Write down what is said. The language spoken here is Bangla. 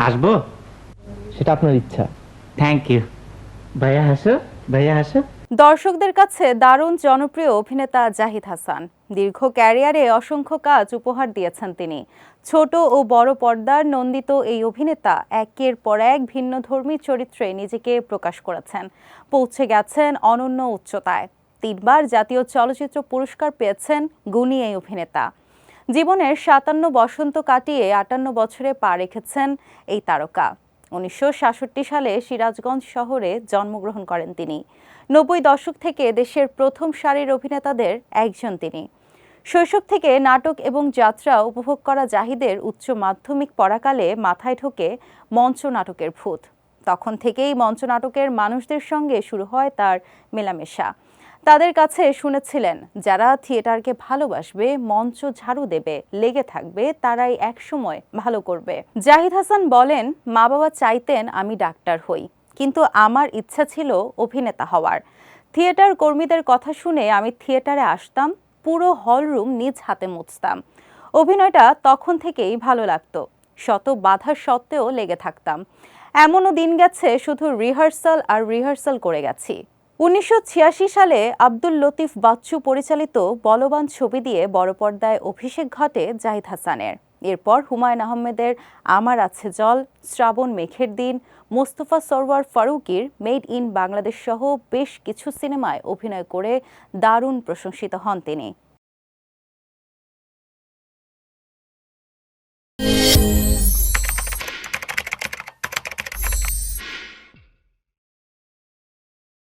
হাসবো? সেটা আপনার ইচ্ছা। থ্যাংক ইউ ভাইয়া হাসো ভাইয়া হাসো। দর্শকদের কাছে দারুণ জনপ্রিয় অভিনেতা জাহিদ হাসান। দীর্ঘ ক্যারিয়ারে অসংখ্য কাজ উপহার দিয়েছেন তিনি। ছোট ও বড় পর্দার নন্দিত এই অভিনেতা একের পর এক ভিন্ন ভিন্নধর্মী চরিত্রে নিজেকে প্রকাশ করেছেন। পৌঁছে গেছেন অনন্য উচ্চতায়। তিনবার জাতীয় চলচ্চিত্র পুরস্কার পেয়েছেন গুণী এই অভিনেতা। জীবনের সাতান্ন বসন্ত কাটিয়ে আটান্ন বছরে পা রেখেছেন এই তারকা। উনিশশো সাতষট্টি সালে সিরাজগঞ্জ শহরে জন্মগ্রহণ করেন তিনি। নব্বই দশক থেকে দেশের প্রথম সারির অভিনেতাদের একজন তিনি। শৈশব থেকে নাটক এবং যাত্রা উপভোগ করা জাহিদের উচ্চ মাধ্যমিক পড়াকালে মাথায় ঢোকে মঞ্চ নাটকের ভূত। তখন থেকেই মঞ্চ নাটকের মানুষদের সঙ্গে শুরু হয় তার মেলামেশা। তাদের কাছে শুনেছিলেন, যারা থিয়েটারকে ভালোবাসবে, মঞ্চ ঝাড়ু দেবে, লেগে থাকবে, তারাই একসময় ভালো করবে। জাহিদ হাসান বলেন মা বাবা চাইতেন আমি ডাক্তার হই, কিন্তু আমার ইচ্ছা ছিল অভিনেতা হওয়ার। থিয়েটার কর্মীদের কথা শুনে আমি থিয়েটারে আসতাম, পুরো হলরুম নিজ হাতে মুছতাম। অভিনয়টা তখন থেকেই ভালো লাগতো, শত বাধা সত্ত্বেও লেগে থাকতাম। এমনও দিন গেছে শুধু রিহার্সাল আর রিহার্সাল করে গেছি। উনিশশো ছিয়াশি সালে আব্দুল লতিফ বাচ্চু পরিচালিত বলবান ছবি দিয়ে বড় পর্দায় অভিষেক ঘটে জাহিদ হাসানের। এরপর হুমায়ুন আহমেদের আমার আছে জল, শ্রাবণ মেঘের দিন, মোস্তফা সরওয়ার ফারুকির মেড ইন বাংলাদেশ সহ বেশ কিছু সিনেমায় অভিনয় করে দারুণ প্রশংসিত হন তিনি।